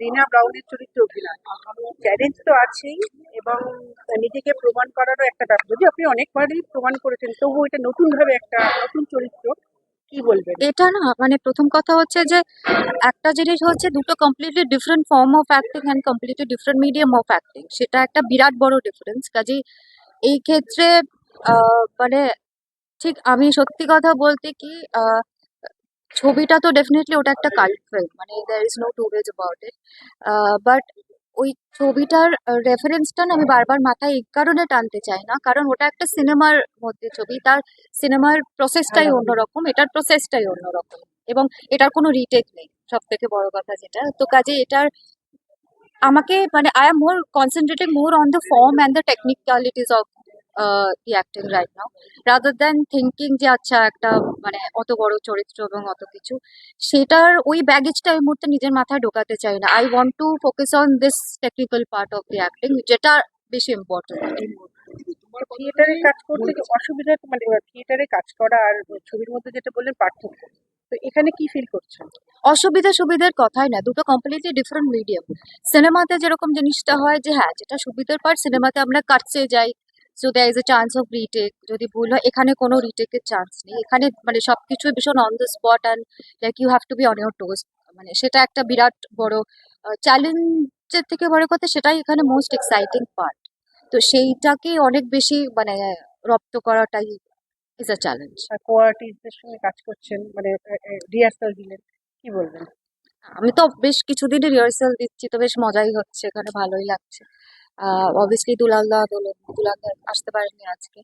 রিনা ব্রাউনের চরিত্রে অভিনয়। চ্যালেঞ্জ তো আছেই এবং নিজেকে প্রমাণ করারও একটা ব্যাপার। যদি আপনি অনেকবারই প্রমাণ করেছেন তবু এটা নতুন ভাবে একটা নতুন চরিত্র এটা না মানে প্রথম কথা হচ্ছে যে একটা জিনিস হচ্ছে দুটো completely different form of acting and completely different medium of acting সেটা একটা বিরাট বড় ডিফারেন্স কাজেই এই ক্ষেত্রে মানে ঠিক আমি সত্যি কথা বলতে কি ছবিটা তো ডেফিনেটলি ওটা একটা কাল্ট ফিল্ম মানে there is no two ways about it but ওই ছবিটার রেফারেন্সটা না আমি বারবার মাথায় এই কারণে টানতে চাই না কারণ ওটা একটা সিনেমার মধ্যে ছবি তার সিনেমার প্রসেসটাই অন্যরকম এটার প্রসেসটাই অন্যরকম এবং এটার কোনো রিটেক নেই সব থেকে বড় কথা যেটা। তো কাজে এটার আমাকে মানে I am more concentrating more on the form and the technicalities of the acting right now rather than thinking যে আচ্ছা একটা মানে অত বড় চরিত্র এবং অত কিছু সেটার ওই ব্যাগেজটা এই মুহূর্তে নিজের মাথায় ঢোকাতে চাই না। I want to focus on this technical part of the acting যেটা বেশি ইম্পর্টেন্ট এই মুহূর্তে। থিয়েটারে কাজ করতে কি অসুবিধা মানে থিয়েটারে কাজ করা আর ছবির মধ্যে যেটা বললেন পার্থক্য। তো এখানে কি ফিল করছেন অসুবিধা সুবিধার কথাই না দুটো কমপ্লিটলি ডিফারেন্ট মিডিয়াম সিনেমাতে যেরকম জিনিসটা হয় যে হ্যাঁ যেটা সুবিধার পার্ট সিনেমাতে আমরা কাটছে যাই so there is a chance of retake যদি ভুল হয় এখানে কোনো রিটেকের চান্স নেই। এখানে মানে সবকিছু ভীষণ on the spot and like you have to be on your toes মানে সেটা একটা বিরাট বড় চ্যালেঞ্জের থেকে বড় কথা সেটাই এখানে মোস্ট এক্সাইটিং পার্ট তো সেইটাকে অনেক বেশি মানে রপ্ত করাটাই ইজ আ চ্যালেঞ্জ কো সঙ্গে কাজ করছেন মানে রিহার্সাল দিলেন কি বলবেন? আমি তো বেশ কিছুদিনই রিহার্সাল দিচ্ছি তো বেশ মজাই হচ্ছে এখানে ভালোই লাগছে। অবভিয়াসলি দুলালদা বলুন দুলালদা আসতে পারেননি আজকে।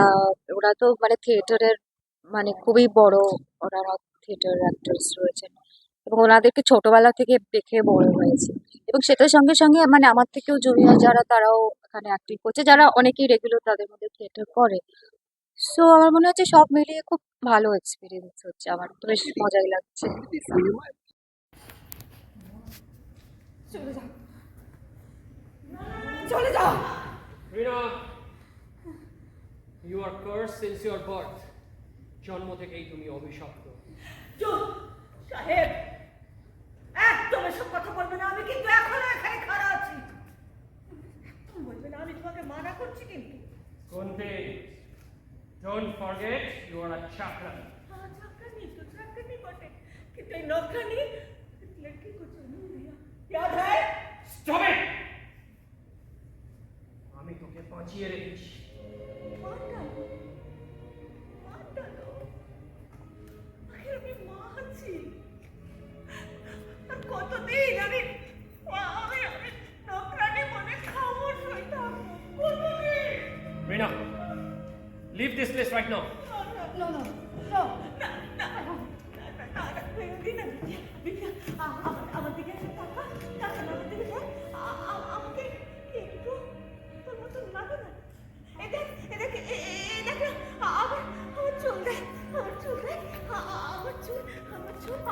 আহ, ওরা তো মানে থিয়েটারের মানে খুবই বড় ওনারা থিয়েটার অ্যাক্টার্স রয়েছেন। এবং ওনাদেরকে ছোটবেলা থেকে দেখে বড় হয়েছে। এবং সেটার সঙ্গে সঙ্গে মানে আমার থেকেও জুনিয়র যারা তারাও এখানে অ্যাক্টিং করছে। যারা অনেকেই রেগুলার তাদের মধ্যে থিয়েটার করে। সো আমার মনে হচ্ছে সব মিলিয়ে খুব ভালো এক্সপিরিয়েন্স হচ্ছে আমার। তো বেশ মজাই লাগছে। চলে যাও। You are curse since your birth জন্ম থেকেই তুমি অভিশপ্ত। সাহেব। একদম এসব কথা বলবে না। আমি কিন্তু এখনও এখানে খাড়া আছি। বলবে না। আমি তোমাকে মানা করছি কিন্তু। কোনতে don't forget you are a chakrani হ্যাঁ চাকরানি তো চাকরানি বটে। কিন্তু এই নকরানি লড়কি কো চুনি ইয়াদ হ্যায় GRH. কতদিন আমি আমি আমি ডক্টরানি মনে খাব সইতাম কতদিন Rina, leave this place right now. No, no, no.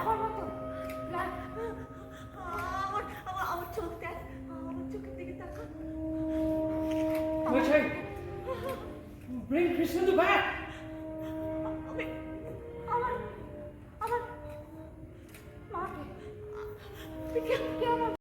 আমার মতো আমার আমার আমার চোখ দেখ আমার চোখের দিকে তাকা Vijay, bring Krishna back!